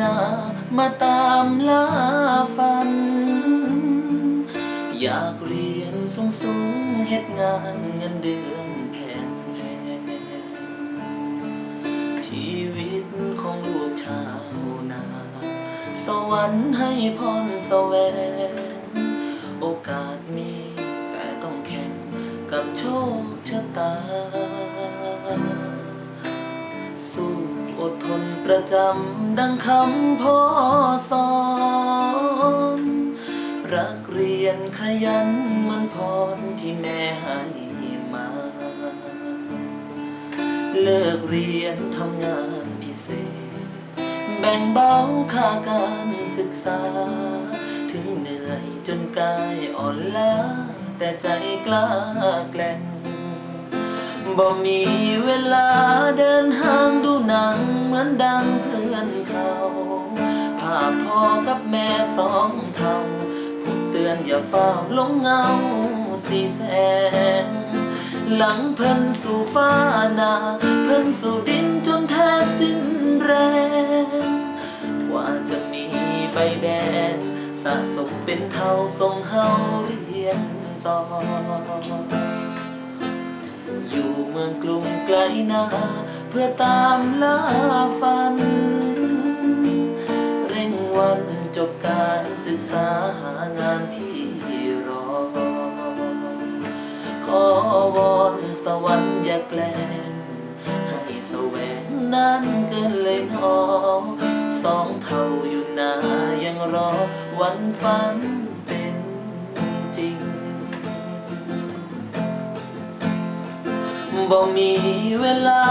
นามาตามล่าฝัน อยากเรียนสูงสูงเฮ็ดงานเงินเดือนแพงแพงชีวิตของลูกชาวนา สวรรค์ให้พรแสวง โอกาสมีแต่ต้องแข่งกับโชคชะตา สู้อดทน ประจำดังคำพ่อสอน รักเรียนขยันมันพรที่แม่ให้มา เลิกเรียนทำงานพิเศษ แบ่งเบาค่าการศึกษา ถึงเหนื่อยจนกายอ่อนล้า แต่ใจกล้าแกล้งบ่มีเวลาเดินห้าง อนดังเพื่อนเขาภาพพ่อกับแม่สองเท่าพูดเตือนอย่าเฝ้าลงเงาสีแสง หลังเพิ่นสู่ฟ้านา เพิ่นสู่ดินจนแทบสิ้นแรง กว่าจะมีใบแดง สะสมเป็นเท่าทรงเฮาเรียนต่อ อยู่เมืองกรุงไกลนา เพื่อตามล่า สวรรค์อย่าแกล้งให้แสวงนั้นเกินเลยหนอสองเท่าอยู่นายังรอวันฝันเป็นจริงบ่มีเวลา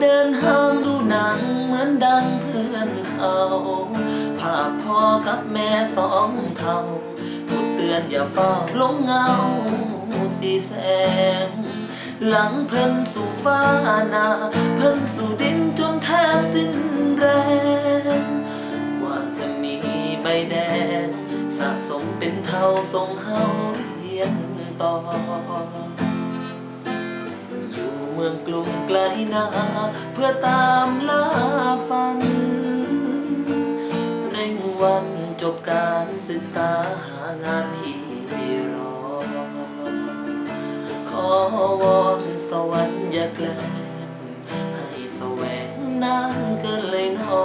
เดินห้างดูหนังเหมือนดังเพื่อนเขาภาพพ่อกับแม่สองเท่าพูดเตือนอย่าเฝ้าหลงเงาสีแสง หลังเพิ่นสู่ฟ้านาเพิ่นสู่ดินจนแทบสิ้นแรง กว่าจะมีใบแดงสะสมเป็นเท่าทรงเฮาเรียนต่อ อยู่เมืองกรุงไกลนาเพื่อตามล่าฝัน เร่งวันจบการศึกษาหางานที่รอขอวอ สวรรค์อย่าแกล้งให้แสวงนานเกินเลยหนอ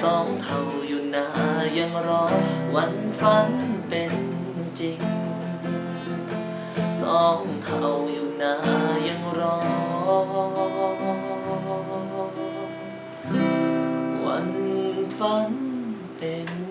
สองเท่าอยู่นายังรอ วันฝันเป็นจริง สองเท่าอยู่นายังรอ วันฝันเป็น